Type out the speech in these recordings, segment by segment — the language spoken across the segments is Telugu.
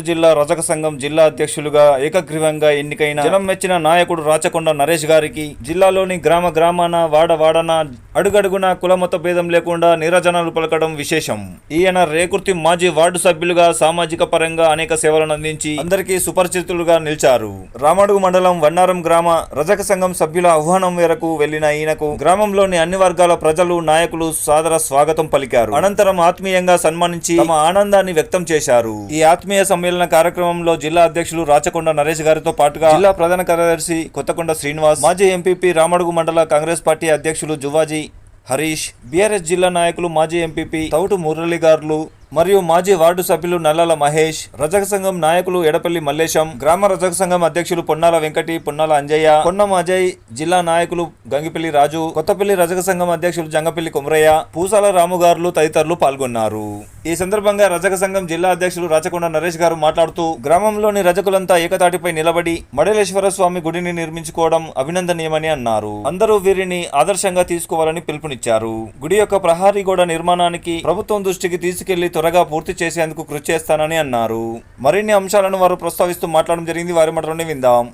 కరీంనగర్ జిల్లా రజక సంఘం జిల్లా అధ్యక్షులుగా ఏకగ్రీవంగా ఎన్నికైన జనం మెచ్చిన నాయకుడు రాచకొండ నరేష్ గారికి జిల్లాలోని గ్రామ గ్రామాన వాడ వాడన అడుగడుగున కులమత భేదం లేకుండా నిరజనాలు పలకడం విశేషం. ఈయన రేకుర్తి మాజీ వార్డు సభ్యులుగా సామాజిక పరంగా అనేక సేవలను అందించి అందరికీ సుపరిచితులుగా నిలిచారు. రామడుగు మండలం వన్నారం గ్రామ రజక సంఘం సభ్యుల ఆహ్వానం మేరకు వెళ్ళిన ఈయనకు గ్రామంలోని అన్ని వర్గాల ప్రజలు నాయకులు సాదర స్వాగతం పలికారు. అనంతరం ఆత్మీయంగా సన్మానించి తమ ఆనందాన్ని వ్యక్తం చేశారు. ఈ ఆత్మీయ సమ్మేళన కార్యక్రమంలో జిల్లా అధ్యక్షులు రాచకొండ నరేష్ గారితో పాటుగా జిల్లా ప్రధాన కార్యదర్శి కొత్తకొండ శ్రీనివాస్ మాజీ ఎంపీపీ రామడుగు మండల కాంగ్రెస్ పార్టీ అధ్యక్షులు జువాజీ హరీష్ బీఆర్ఎస్ జిల్లా నాయకులు మాజీ ఎంపీపీ తౌటు మురళి గారులు మరియు మాజీ వార్డు సభ్యులు నల్లాల మహేష్ రజక సంఘం నాయకులు ఎడపల్లి మల్లేశం గ్రామ రజక సంఘం అధ్యక్షులు పొన్నాల వెంకటి పొన్నాల అంజయ్య పొన్నం అజయ్ జిల్లా నాయకులు గంగిపల్లి రాజు కొత్తపల్లి రజక సంఘం అధ్యక్షులు జంగపల్లి కుమరయ్య పూసాల రాముగారులు తదితరులు పాల్గొన్నారు. ఈ సందర్భంగా రజక సంఘం జిల్లా అధ్యక్షులు రాచకొండ నరేష్ గారు మాట్లాడుతూ గ్రామంలోని రజకులంతా ఏకతాటిపై నిలబడి మడలేశ్వర స్వామి గుడిని నిర్మించుకోవడం అభినందనీయమని అన్నారు. అందరూ వీరిని ఆదర్శంగా తీసుకోవాలని పిలుపునిచ్చారు. గుడి యొక్క ప్రహారీ గోడ నిర్మాణానికి ప్రభుత్వం దృష్టికి తీసుకెళ్ళి త్వరగా పూర్తి చేసేందుకు కృషి చేస్తానని అన్నారు. మరిన్ని అంశాలను వారు ప్రస్తావిస్తూ మాట్లాడడం జరిగింది. వారి మాటలోనే విందాం.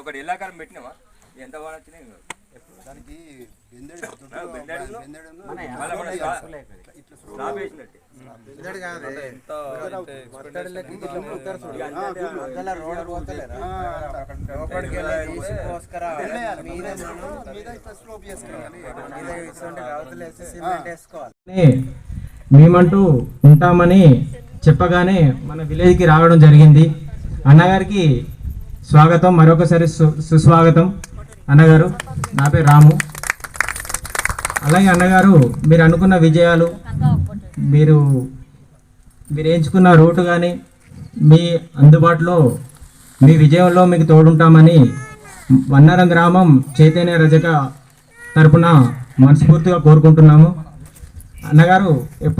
ఒకటి ఎల్లాకారం పెట్టినావా? ఎంత దానికి బెందెడు మేమంటూ ఉంటామని చెప్పగానే మన విలేజ్కి రావడం జరిగింది. అన్నగారికి స్వాగతం. మరొకసారి సుస్వాగతం. అన్నగారు నా పేరు రాము. అలాగే అన్నగారు మీరు అనుకున్న విజయాలు మీరు మీరు ఎంచుకున్న రూటు కానీ మీ అందుబాటులో మీ విజయంలో మీకు తోడుంటామని వన్నారం గ్రామం చైతన్య రజక తరపున మనస్ఫూర్తిగా కోరుకుంటున్నాము. అన్నగారు ఎప్పుడు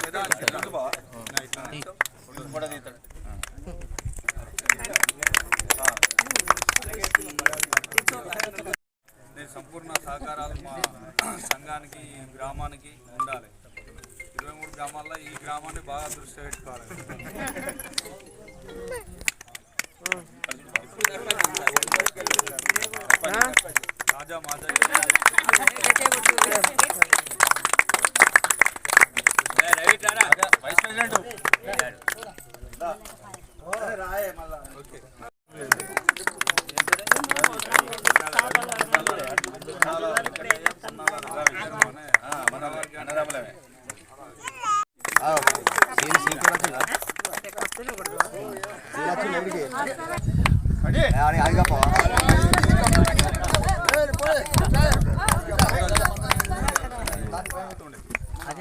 గ్రామాన్ని బాగా దృష్టి పెట్టుకోవాలి. తాజా మాజా వైస్ ప్రెసిడెంట్ స్టేజ్ మీదకి రావాలి దా. ఉన్నాలా గారిని కూడా నమ్మాలి దా, కూర్చోను కాశీరా అన్ని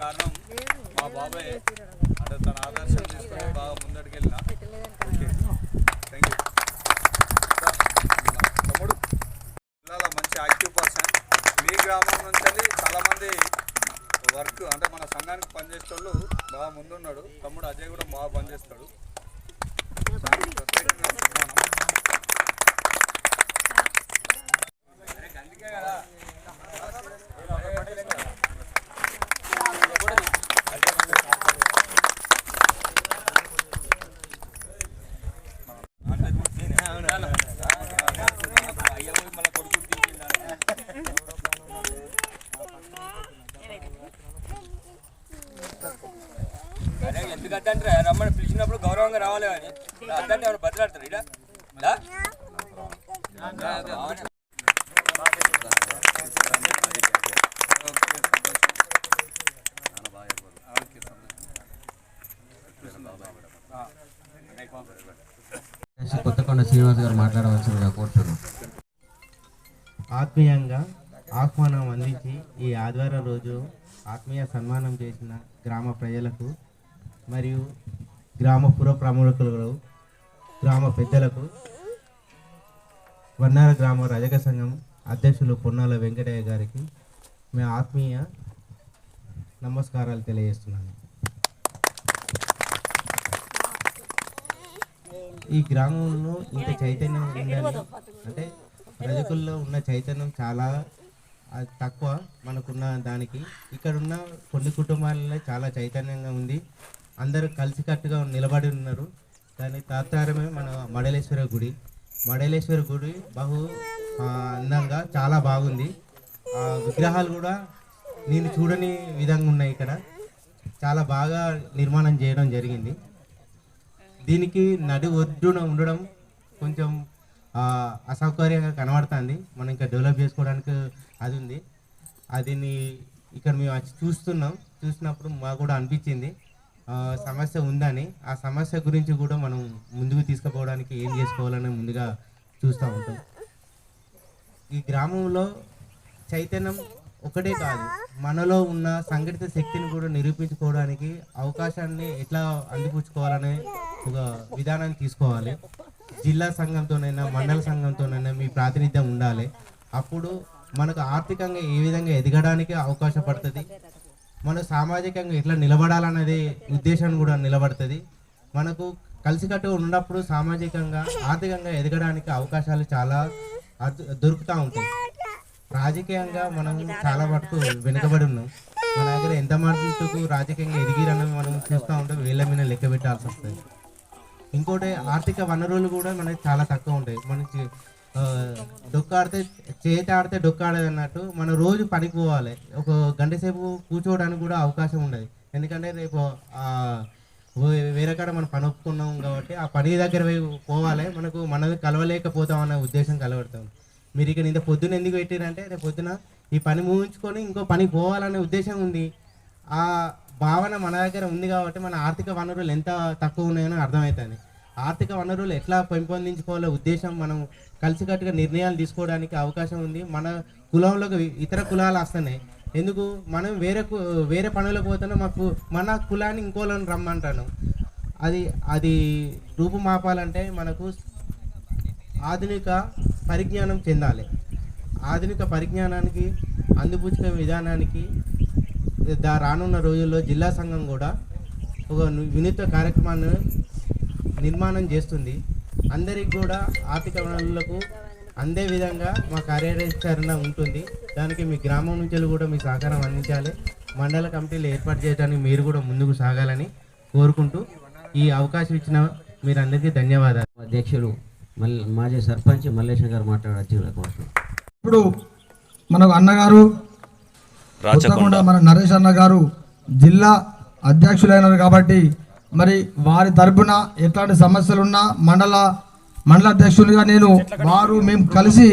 కారణం మా బాబాయ్. అంటే తన ఆదర్శం తీసుకొని బాగా ముందడికి వెళ్ళిన. ఓకే. థ్యాంక్ యూ తమ్ముడు జిల్లాలో మంచి యాక్టివ్ పర్సన్. మీ గ్రామం నుంచి చాలామంది వర్క్ అంటే మన సంఘానికి పనిచేసే వాళ్ళు బాగా ముందున్నాడు. తమ్ముడు అజయ్ కూడా బాగా పనిచేస్తాడు దానికి ప్రత్యేకంగా సన్మానం అందుకే కదా అయ్యా పోయి మళ్ళీ కొడుకు అద్దంటారా రమ్మని పిలిచినప్పుడు గౌరవంగా రావాలి కానీ అద్దంటే ఎవరు బదిలాడతారు ఇడా కొత్తకొండ శ్రీనివాస్ గారు మాట్లాడవలసిందిగా కోరుతున్నాను ఆత్మీయంగా ఆహ్వానం అందించి ఈ ఆదివారం రోజు ఆత్మీయ సన్మానం చేసిన గ్రామ ప్రజలకు మరియు గ్రామ పుర ప్రముఖులకు గ్రామ పెద్దలకు వన్నార గ్రామ రజక సంఘం అధ్యక్షులు పొన్నాల వెంకటయ్య గారికి మీ ఆత్మీయ నమస్కారాలు తెలియజేస్తున్నాను. ఈ గ్రామంలో ఇంత చైతన్యం ఉందని అంటే రజకుల్లో ఉన్న చైతన్యం చాలా అది తక్కువ మనకున్న దానికి. ఇక్కడ ఉన్న కొన్ని కుటుంబాలలో చాలా చైతన్యంగా ఉంది. అందరూ కలిసికట్టుగా నిలబడి ఉన్నారు. దాని తాతారమే మన మడలేశ్వర గుడి. మడలేశ్వర గుడి బహు అందంగా చాలా బాగుంది. ఆ విగ్రహాలు కూడా నేను చూడని విధంగా ఉన్నాయి ఇక్కడ. చాలా బాగా నిర్మాణం చేయడం జరిగింది. దీనికి నడి ఒడ్డున ఉండడం కొంచెం అసౌకర్యంగా కనబడుతుంది. మనం ఇంకా డెవలప్ చేసుకోవడానికి అది ఉంది. అదిని ఇక్కడ మేము చూస్తున్నాం. చూసినప్పుడు మాకు కూడా అనిపించింది. సమస్య ఉందని ఆ సమస్య గురించి కూడా మనం ముందుకు తీసుకుపోవడానికి ఏం చేసుకోవాలని ముందుగా చూస్తూ ఉంటాం. ఈ గ్రామంలో చైతన్యం ఒకటే కాదు మనలో ఉన్న సంఘటిత శక్తిని కూడా నిరూపించుకోవడానికి అవకాశాన్ని ఎట్లా అందిపుచ్చుకోవాలనే ఒక విధానాన్ని తీసుకోవాలి. జిల్లా సంఘంతోనైనా మండల సంఘంతోనైనా మీ ప్రాతినిధ్యం ఉండాలి. అప్పుడు మనకు ఆర్థికంగా ఏ విధంగా ఎదగడానికి అవకాశం పడుతుంది మనం సామాజికంగా ఎట్లా నిలబడాలనేది ఉద్దేశం కూడా నిలబడుతుంది. మనకు కలిసికట్టు ఉన్నప్పుడు సామాజికంగా ఆర్థికంగా ఎదగడానికి అవకాశాలు చాలా దొరుకుతూ ఉంటాయి. రాజకీయంగా మనం చాలా వరకు వెనుకబడి ఉన్నాం. మన దగ్గర ఎంత మటుకు రాజకీయంగా ఎదిగిరని మనం చూస్తూ ఉంటాం వీళ్ళ మీద లెక్క పెట్టాల్సి వస్తుంది. ఇంకోటి ఆర్థిక వనరులు కూడా మనకి చాలా తక్కువ ఉంటాయి. మనకి డొక్క ఆడితే చేతి ఆడితే డొక్క ఆడదు అన్నట్టు మనం రోజు పనికి పోవాలి. ఒక గంట సేపు కూర్చోవడానికి కూడా అవకాశం ఉండదు. ఎందుకంటే రేపు వేరే కాడ మనం పని ఒప్పుకున్నాం కాబట్టి ఆ పని దగ్గర పోవాలి. మనకు మనది కలవలేకపోతాం అనే ఉద్దేశం కలవడతాం. మీరు ఇక్కడ ఇంత పొద్దున ఎందుకు పెట్టారంటే రేపు పొద్దున ఈ పని ముగించుకొని ఇంకో పనికి పోవాలనే ఉద్దేశం ఉంది. ఆ భావన మన దగ్గర ఉంది కాబట్టి మన ఆర్థిక వనరులు ఎంత తక్కువ ఉన్నాయని అర్థమవుతుంది. ఆర్థిక వనరులు ఎట్లా పెంపొందించుకోవాలో ఉద్దేశం మనం కలిసికట్టుగా నిర్ణయాలు తీసుకోవడానికి అవకాశం ఉంది. మన కులంలోకి ఇతర కులాలు వస్తున్నాయి. ఎందుకు? మనం వేరే కు- వేరే పనులకు పోతున్నా మాకు మన కులాన్ని ఇంకోళ్ళని రమ్మంటాను. అది అది రూపుమాపాలంటే మనకు ఆధునిక పరిజ్ఞానం చెందాలి. ఆధునిక పరిజ్ఞానానికి అందిపుచ్చుకునే విధానానికి దా రానున్న రోజుల్లో జిల్లా సంఘం కూడా ఒక వినూత్న కార్యక్రమాన్ని నిర్మాణం చేస్తుంది. అందరికి కూడా ఆర్థిక వనరులకు అందే విధంగా మా కార్యాచరణ ఉంటుంది. దానికి మీ గ్రామం నుంచి కూడా మీ సహకారం అందించాలి. మండల కమిటీలు ఏర్పాటు చేయడానికి మీరు కూడా ముందుకు సాగాలని కోరుకుంటూ ఈ అవకాశం ఇచ్చిన మీరందరికీ ధన్యవాదాలు. అధ్యక్షులు మల్ మాజీ సర్పంచ్ మల్లేశం గారు మాట్లాడచ్చు కోరుతున్నాను ఇప్పుడు మనకు అన్నగారు కొత్తగూడ మన నరేష్ అన్న గారు జిల్లా అధ్యక్షులైనారు కాబట్టి మరి వారి తరపున ఎట్లాంటి సమస్యలున్నా మండల మండల అధ్యక్షులుగా నేను వారు మేము కలిసి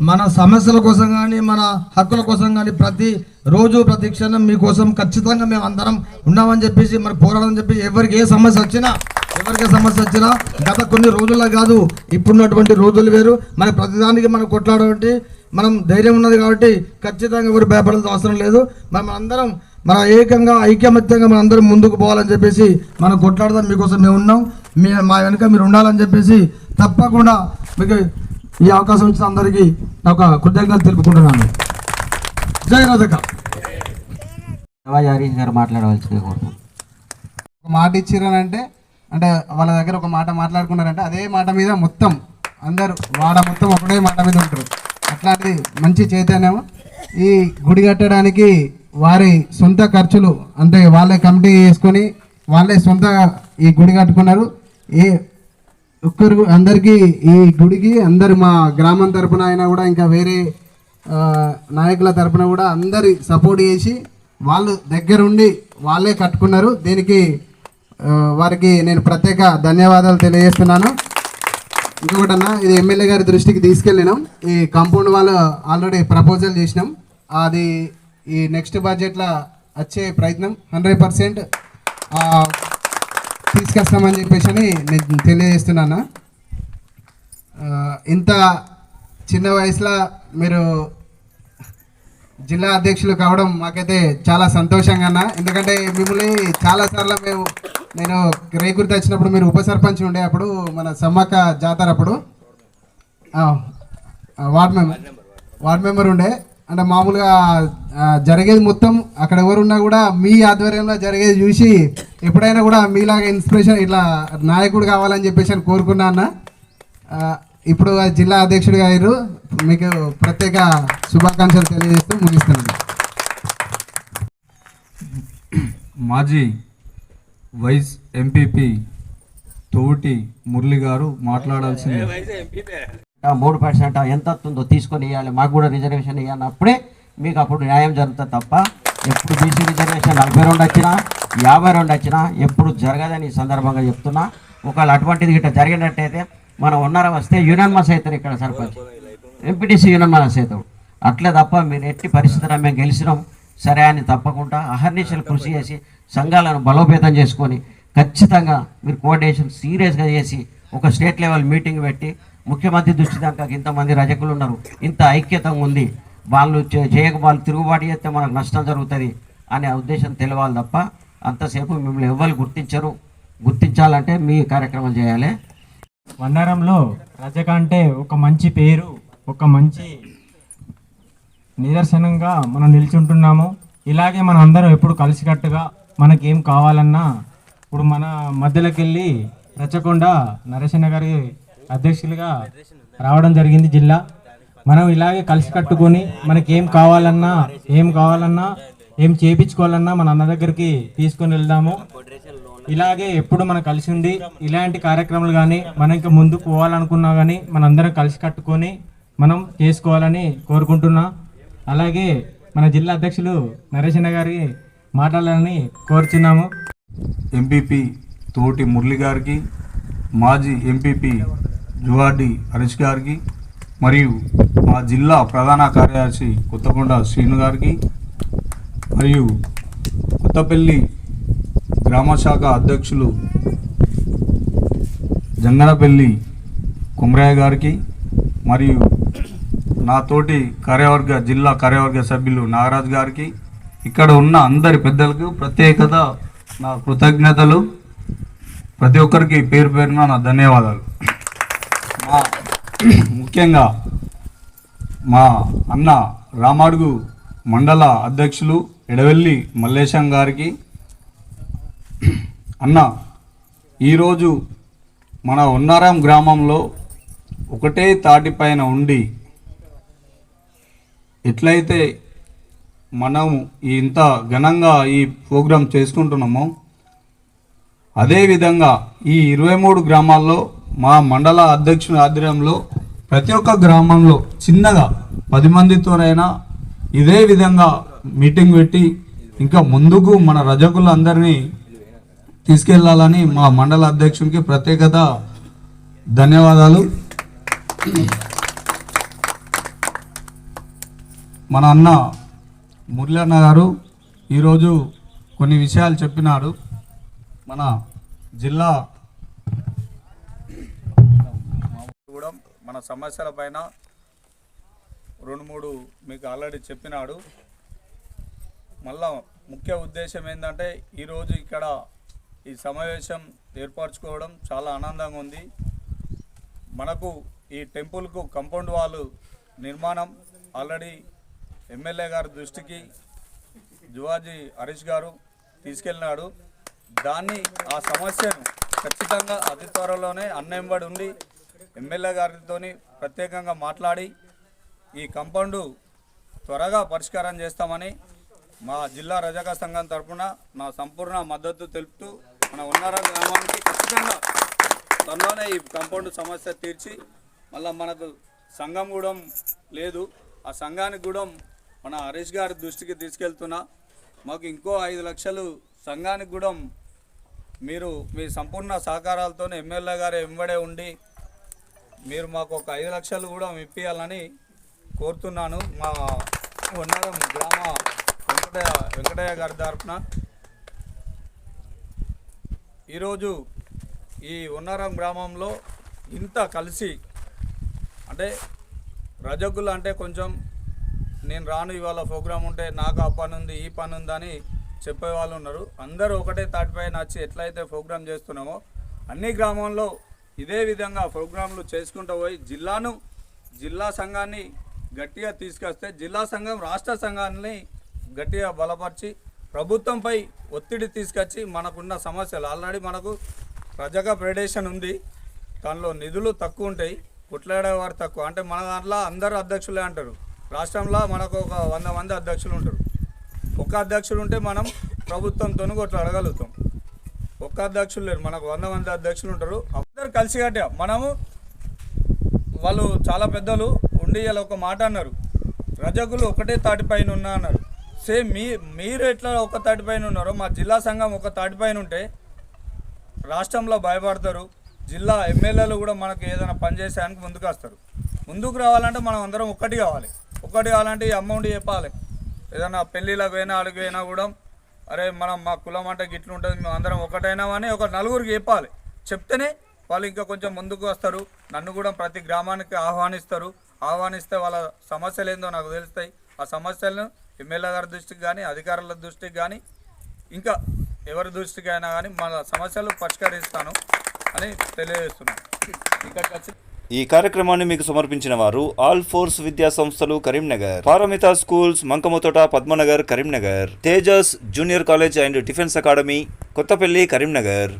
మన సమస్యల కోసం కానీ మన హక్కుల కోసం కానీ ప్రతి రోజు ప్రతి క్షణం మీకోసం ఖచ్చితంగా మేము అందరం ఉన్నామని చెప్పేసి మరి పోరాడమని చెప్పి ఎవరికి ఏ సమస్య వచ్చినా ఎవరికి సమస్య వచ్చినా గత కొన్ని రోజుల్లో కాదు ఇప్పుడున్నటువంటి రోజులు వేరు. మరి ప్రతిదానికి మనం కొట్లాడవంటి మనం ధైర్యం ఉన్నది కాబట్టి ఖచ్చితంగా ఎవరు భయపడాల్సిన అవసరం లేదు. మరి మనందరం మన ఏకంగా ఐకమత్యంగా మన అందరం ముందుకు పోవాలని చెప్పేసి మనం కొట్లాడదాం. మీకోసం మేము ఉన్నాం. మీ మా వెనుక మీరు ఉండాలని చెప్పేసి తప్పకుండా మీకు ఈ అవకాశం ఇచ్చిన అందరికీ నా ఒక కృతజ్ఞతలు తెలుపుకుంటున్నాను. జై రజక శివాజీ గారు మాట్లాడవలసిందిగా కోరుతున్నాను ఒక మాట ఇచ్చిరనంటే అంటే వాళ్ళ దగ్గర ఒక మాట మాట్లాడుకున్నారంటే అదే మాట మీద మొత్తం అందరు వాడ మొత్తం ఒకటే మాట మీద ఉంటారు. అట్లాంటిది మంచి చైతన్యం. ఈ గుడి కట్టడానికి వారి సొంత ఖర్చులు అంటే వాళ్ళే కమిటీ వేసుకొని వాళ్ళే సొంత ఈ గుడి కట్టుకున్నారు. ఏ ఒక్కరు అందరికీ ఈ గుడికి అందరు మా గ్రామం తరపున అయినా కూడా ఇంకా వేరే నాయకుల తరపున కూడా అందరి సపోర్ట్ చేసి వాళ్ళు దగ్గరుండి వాళ్ళే కట్టుకున్నారు. దీనికి వారికి నేను ప్రత్యేక ధన్యవాదాలు తెలియజేస్తున్నాను. ఇంకొకటి అన్న ఇది ఎమ్మెల్యే గారి దృష్టికి తీసుకెళ్ళినాం. ఈ కాంపౌండ్ వాళ్ళు ఆల్రెడీ ప్రపోజల్ చేసినాం. అది ఈ నెక్స్ట్ బడ్జెట్లో వచ్చే ప్రయత్నం హండ్రెడ్ పర్సెంట్ తీసుకొస్తామని చెప్పేసి అని నేను తెలియజేస్తున్నాను? ఇంత చిన్న వయసులో మీరు జిల్లా అధ్యక్షులు కావడం మాకైతే చాలా సంతోషంగా అన్న. ఎందుకంటే మిమ్మల్ని చాలాసార్లు మేము నేను రేకుర్తి వచ్చినప్పుడు మీరు ఉప సర్పంచ్ ఉండే అప్పుడు మన సమ్మక్క జాతర అప్పుడు. వార్డ్ మెంబర్ వార్డ్ మెంబర్ ఉండే. అంటే మామూలుగా జరిగేది మొత్తం అక్కడ ఎవరున్నా కూడా మీ ఆధ్వర్యంలో జరిగేది చూసి ఎప్పుడైనా కూడా మీలాగా ఇన్స్పిరేషన్ ఇట్లా నాయకుడు కావాలని చెప్పేసి అని కోరుకున్నా అన్న. ఇప్పుడు జిల్లా అధ్యక్షుడిగా అయ్యారు. మీకు ప్రత్యేక శుభాకాంక్షలు తెలియజేస్తూ ముగిస్తున్నాను. మాజీ వైస్ ఎంపీపీ తోటి మురళి గారు మాట్లాడాల్సింది. మూడు పర్సెంట్ ఎంత ఉందో తీసుకొని ఇవ్వాలి మాకు కూడా రిజర్వేషన్ ఇవ్వాలి అప్పుడే మీకు అప్పుడు న్యాయం జరుగుతుంది తప్ప ఎప్పుడు బీసీ రిజర్వేషన్ నలభై రెండు వచ్చినా యాభై రెండు వచ్చినా ఎప్పుడు జరగదని ఈ సందర్భంగా చెప్తున్నా. ఒకవేళ అటువంటిది గిట్ట జరిగినట్టయితే మనం ఉన్నారా వస్తే యూనియన్మస్ అవుతారు ఇక్కడ సర్పంచ్. ఎంపీటీసీ యూనియన్మస్ అవుతాడు అట్లే తప్ప మీరు ఎట్టి పరిస్థితుల్లో మేము గెలిచినాం. సరే అని తప్పకుండా అహర్నిశలు కృషి చేసి సంఘాలను బలోపేతం చేసుకొని ఖచ్చితంగా మీరు కోఆర్డినేషన్ సీరియస్గా చేసి ఒక స్టేట్ లెవెల్ మీటింగ్ పెట్టి ముఖ్యమంత్రి దృష్టి దాకా ఇంతమంది రజకులు ఉన్నారు. ఇంత ఐక్యత ఉంది. వాళ్ళు చేయక వాళ్ళు తిరుగుబాటు చేస్తే మనకు నష్టం జరుగుతుంది అనే ఉద్దేశం తెలవాలి తప్ప అంతసేపు మిమ్మల్ని ఎవ్వరు గుర్తించరు. గుర్తించాలంటే మీ కార్యక్రమం చేయాలి. వండారంలో రజక అంటే ఒక మంచి పేరు ఒక మంచి నిదర్శనంగా మనం నిల్చుంటున్నాము. ఇలాగే మనం అందరం ఎప్పుడు కలిసికట్టుగా మనకేం కావాలన్నా ఇప్పుడు మన మధ్యలోకి వెళ్ళి రచ్చకొండ నరసింహ గారి అధ్యక్షులుగా రావడం జరిగింది జిల్లా. మనం ఇలాగే కలిసి కట్టుకొని మనకి ఏం కావాలన్నా ఏం కావాలన్నా ఏం చేపించుకోవాలన్నా మన అన్న దగ్గరికి తీసుకొని వెళ్దాము. ఇలాగే ఎప్పుడు మనం కలిసి ఉండి ఇలాంటి కార్యక్రమాలు కానీ మనం ఇంకా ముందుకు పోవాలనుకున్నా కానీ మనందరం కలిసి కట్టుకొని మనం చేసుకోవాలని కోరుకుంటున్నా. అలాగే మన జిల్లా అధ్యక్షులు నరేశన్న గారి మాట్లాడాలని కోరుచున్నాము. ఎంపీపీ తోటి మురళి గారికి మాజీ ఎంపీపీ జువాడి హరీష్ గారికి మరియు మా జిల్లా ప్రధాన కార్యదర్శి కొత్తకొండ శ్రీను గారికి మరియు కొత్తపల్లి గ్రామ శాఖ అధ్యక్షులు జంగనపల్లి కుమరయ్య గారికి మరియు నా తోటి కార్యవర్గ జిల్లా కార్యవర్గ సభ్యులు నాగరాజ్ గారికి ఇక్కడ ఉన్న అందరి పెద్దలకు ప్రత్యేకత నా కృతజ్ఞతలు. ప్రతి ఒక్కరికి పేరు పేరున నా ధన్యవాదాలు. ముఖ్యంగా మా అన్న రామాడుగు మండల అధ్యక్షులు ఎడవెల్లి మల్లేశం గారికి అన్న ఈరోజు మన ఉన్నారాం గ్రామంలో ఒకటే తాటిపైన ఉండి ఎట్లయితే మనం ఇంత ఘనంగా ఈ ప్రోగ్రాం చేసుకుంటున్నామో అదేవిధంగా ఈ ఇరవై మూడు గ్రామాల్లో మా మండల అధ్యక్షుని ఆధ్వర్యంలో ప్రతి ఒక్క గ్రామంలో చిన్నగా పది మందితోనైనా ఇదే విధంగా మీటింగ్ పెట్టి ఇంకా ముందుకు మన రజకులందరినీ తీసుకెళ్ళాలని మా మండల అధ్యక్షునికి ప్రత్యేకత ధన్యవాదాలు. మన అన్న మురళి అన్న గారు ఈరోజు కొన్ని విషయాలు చెప్పినాడు. మన జిల్లా కూడా మన సమస్యల పైన రెండు మూడు మీకు ఆల్రెడీ చెప్పినాడు. మళ్ళా ముఖ్య ఉద్దేశం ఏంటంటే ఈరోజు ఇక్కడ ఈ సమావేశం ఏర్పరచుకోవడం చాలా ఆనందంగా ఉంది. మనకు ఈ టెంపుల్కు కంపౌండ్ వాల్ నిర్మాణం ఆల్రెడీ ఎమ్మెల్యే గారి దృష్టికి జువాజీ హరీష్ గారు తీసుకెళ్ళినాడు. దాన్ని ఆ సమస్యను ఖచ్చితంగా అతి త్వరలోనే అన్నెంబడి ఉండి ఎమ్మెల్యే గారితోని ప్రత్యేకంగా మాట్లాడి ఈ కంపౌండ్ త్వరగా పరిష్కారం చేస్తామని మా జిల్లా రజక సంఘం తరఫున నా సంపూర్ణ మద్దతు తెలుపుతూ మన ఉన్నార గ్రామానికి ఖచ్చితంగా త్వరలోనే ఈ కంపౌండ్ సమస్య తీర్చి మళ్ళీ మనకు సంఘం కూడా లేదు. ఆ సంఘానికి కూడా మన హరీష్ గారి దృష్టికి తీసుకెళ్తున్నా. మాకు ఇంకో ఐదు లక్షలు సంఘానికి కూడా మీరు మీ సంపూర్ణ సహకారాలతో ఎమ్మెల్యే గారు వెంబడే ఉండి మీరు మాకు ఒక ఐదు లక్షలు కూడా ఇప్పియాలని కోరుతున్నాను. మా ఉన్నారం గ్రామ వెంకటయ్య వెంకటయ్య గారి తరఫున. ఈరోజు ఈ ఉన్నారం గ్రామంలో ఇంత కలిసి అంటే రజకులు అంటే కొంచెం నేను రాను ఇవాళ ప్రోగ్రామ్ ఉంటే నాకు ఆ పని ఉంది ఈ పని ఉందని చెప్పే వాళ్ళు ఉన్నారు. అందరూ ఒకటే తాటిపై నచ్చి ఎట్లయితే ప్రోగ్రామ్ చేస్తున్నామో అన్ని గ్రామంలో ఇదే విధంగా ప్రోగ్రాంలు చేసుకుంటూ పోయి జిల్లాను జిల్లా సంఘాన్ని గట్టిగా తీసుకొస్తే జిల్లా సంఘం రాష్ట్ర సంఘాన్ని గట్టిగా బలపరిచి ప్రభుత్వంపై ఒత్తిడి తీసుకొచ్చి మనకున్న సమస్యలు. ఆల్రెడీ మనకు ప్రజగా ప్రెడేషన్ ఉంది. దానిలో నిధులు తక్కువ ఉంటాయి. కొట్లాడేవారు తక్కువ. అంటే మన దాంట్లో అందరు అధ్యక్షులే అంటారు. రాష్ట్రంలో మనకు ఒక వంద మంది అధ్యక్షులు ఉంటారు. ఒక అధ్యక్షుడు ఉంటే మనం ప్రభుత్వంతో కొట్లాడగలుగుతాం. ఒక్క అధ్యక్షులు లేరు. మనకు వంద మంది అధ్యక్షులు ఉంటారు. అందరూ కలిసి కట్ట. మనము వాళ్ళు చాలా పెద్దలు ఉండి ఇలా ఒక మాట అన్నారు. రజకులు ఒకటే తాటిపైన ఉన్నా అన్నారు. సేమ్ మీ మీరు ఎట్లా ఒక తాటిపైన ఉన్నారో మా జిల్లా సంఘం ఒక తాటిపైన ఉంటే రాష్ట్రంలో భయపడతారు. జిల్లా ఎమ్మెల్యేలు కూడా మనకు ఏదైనా పనిచేసేయడానికి ముందుకు వస్తారు. ముందుకు రావాలంటే మనం అందరం ఒక్కటి కావాలి. ఒక్కటి కావాలంటే ఈ అమౌంట్ చెప్పాలి. ఏదైనా పెళ్ళిళ్ళకి పోయినా అడిగి పోయినా కూడా అరే మనం మా కులం అంటే గిట్లు ఉంటుంది మేము అందరం ఒకటైనా అని ఒక నలుగురికి చెప్పాలి. చెప్తేనే వాళ్ళు ఇంకా కొంచెం ముందుకు వస్తారు. నన్ను కూడా ప్రతి గ్రామానికి ఆహ్వానిస్తారు. ఆహ్వానిస్తే వాళ్ళ సమస్యలు ఏందో నాకు తెలుస్తాయి. ఆ సమస్యలను ఎమ్మెల్యే గారి దృష్టికి కానీ అధికారుల దృష్టికి కానీ ఇంకా ఎవరి దృష్టికి అయినా కానీ మన సమస్యలు పరిష్కరిస్తాను అని తెలియజేస్తున్నాను. ఇంకా ఈ కార్యక్రమాన్ని మీకు సమర్పించిన వారు ఆల్ ఫోర్స్ విద్యా సంస్థలు Karimnagar Paramita schools Mankammathota Padmanagar Karimnagar Tejas junior college and defence academy Kothapalli Karimnagar.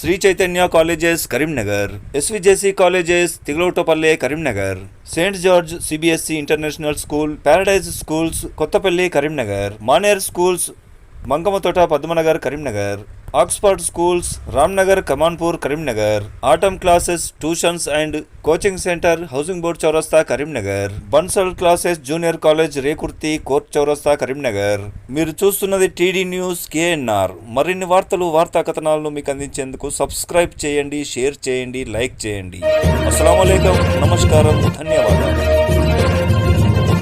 Sri Chaitanya colleges Karimnagar. SVJC colleges Thigalaguttapalle Karimnagar. Saint George CBSE international school paradise schools Kothapalli Karimnagar. Maner schools Mankammathota Padmanagar Karimnagar. Oxford schools Ramnagar Kamanpur Karimnagar atom classes tuitions and coaching centre housing board చౌరస్తా Karimnagar Bansal classes junior college Rekurthi court చౌరస్తా కరీంనగర్ మీరు చూస్తున్నది టీడీ న్యూస్ కేఎన్ఆర్ మరిన్ని వార్తలు వార్తా కథనాలను మీకు అందించేందుకు సబ్స్క్రైబ్ చేయండి షేర్ చేయండి లైక్ చేయండి. అస్సలం నమస్కారం ధన్యవాదాలు.